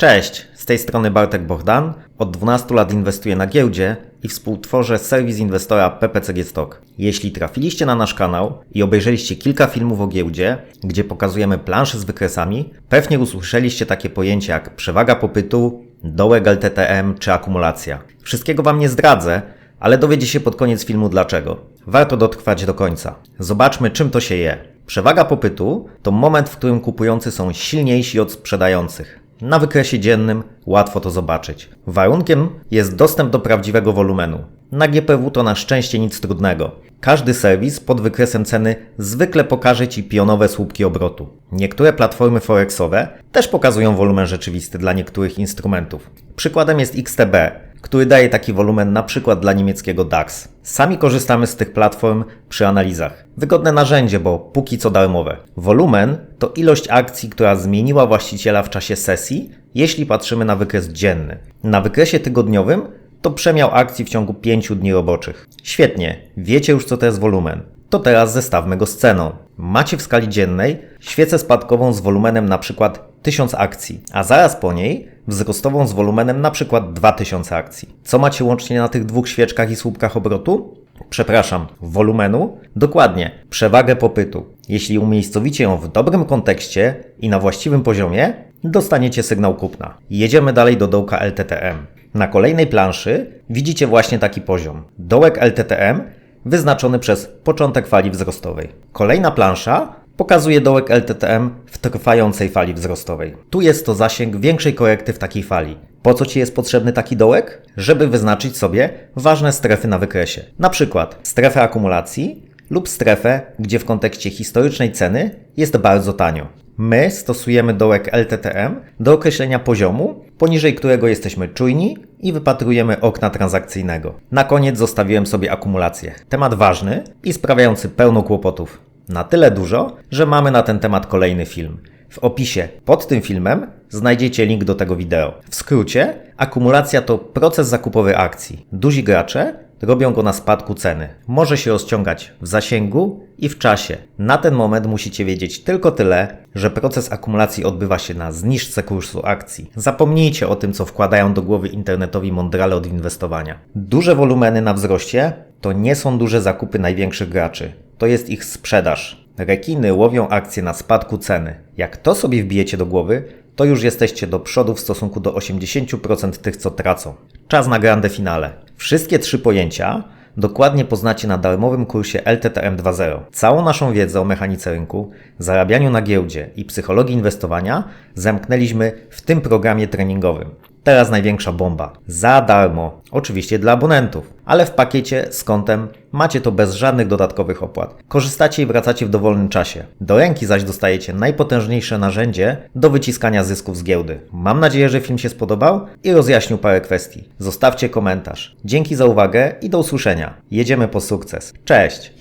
Cześć, z tej strony Bartek Bohdan. Od 12 lat inwestuję na giełdzie i współtworzę serwis inwestora PPCG Stock. Jeśli trafiliście na nasz kanał i obejrzeliście kilka filmów o giełdzie, gdzie pokazujemy plansze z wykresami, pewnie usłyszeliście takie pojęcia jak przewaga popytu, dołek LTTM czy akumulacja. Wszystkiego Wam nie zdradzę, ale dowiecie się pod koniec filmu dlaczego. Warto dotrwać do końca. Zobaczmy czym to się je. Przewaga popytu to moment, w którym kupujący są silniejsi od sprzedających. Na wykresie dziennym łatwo to zobaczyć. Warunkiem jest dostęp do prawdziwego wolumenu. Na GPW to na szczęście nic trudnego. Każdy serwis pod wykresem ceny zwykle pokaże Ci pionowe słupki obrotu. Niektóre platformy forexowe też pokazują wolumen rzeczywisty dla niektórych instrumentów. Przykładem jest XTB, który daje taki wolumen na przykład dla niemieckiego DAX. Sami korzystamy z tych platform przy analizach. Wygodne narzędzie, bo póki co darmowe. Wolumen to ilość akcji, która zmieniła właściciela w czasie sesji, jeśli patrzymy na wykres dzienny. Na wykresie tygodniowym to przemiał akcji w ciągu 5 dni roboczych. Świetnie, wiecie już co to jest wolumen. To teraz zestawmy go z ceną. Macie w skali dziennej świecę spadkową z wolumenem na przykład 1000 akcji, a zaraz po niej wzrostową z wolumenem na przykład 2000 akcji. Co macie łącznie na tych dwóch świeczkach i słupkach obrotu? Przepraszam, wolumenu? Dokładnie, przewagę popytu. Jeśli umiejscowicie ją w dobrym kontekście i na właściwym poziomie, dostaniecie sygnał kupna. Jedziemy dalej do dołka LTTM. Na kolejnej planszy widzicie właśnie taki poziom. Dołek LTTM wyznaczony przez początek fali wzrostowej. Kolejna plansza pokazuje dołek LTTM w trwającej fali wzrostowej. Tu jest to zasięg większej korekty w takiej fali. Po co Ci jest potrzebny taki dołek? Żeby wyznaczyć sobie ważne strefy na wykresie. Na przykład strefę akumulacji lub strefę, gdzie w kontekście historycznej ceny jest bardzo tanio. My stosujemy dołek LTTM do określenia poziomu, poniżej którego jesteśmy czujni i wypatrujemy okna transakcyjnego. Na koniec zostawiłem sobie akumulację. Temat ważny i sprawiający pełno kłopotów. Na tyle dużo, że mamy na ten temat kolejny film. W opisie pod tym filmem znajdziecie link do tego wideo. W skrócie, akumulacja to proces zakupowy akcji. Duzi gracze robią go na spadku ceny. Może się rozciągać w zasięgu i w czasie. Na ten moment musicie wiedzieć tylko tyle, że proces akumulacji odbywa się na zniżce kursu akcji. Zapomnijcie o tym, co wkładają do głowy internetowi mądrale od inwestowania. Duże wolumeny na wzroście to nie są duże zakupy największych graczy. To jest ich sprzedaż. Rekiny łowią akcje na spadku ceny. Jak to sobie wbijecie do głowy, to już jesteście do przodu w stosunku do 80% tych, co tracą. Czas na grande finale. Wszystkie trzy pojęcia dokładnie poznacie na darmowym kursie LTTM 2.0. Całą naszą wiedzę o mechanice rynku, zarabianiu na giełdzie i psychologii inwestowania zamknęliśmy w tym programie treningowym. Teraz największa bomba. Za darmo. Oczywiście dla abonentów, ale w pakiecie z kontem macie to bez żadnych dodatkowych opłat. Korzystacie i wracacie w dowolnym czasie. Do ręki zaś dostajecie najpotężniejsze narzędzie do wyciskania zysków z giełdy. Mam nadzieję, że film się spodobał i rozjaśnił parę kwestii. Zostawcie komentarz. Dzięki za uwagę i do usłyszenia. Jedziemy po sukces. Cześć!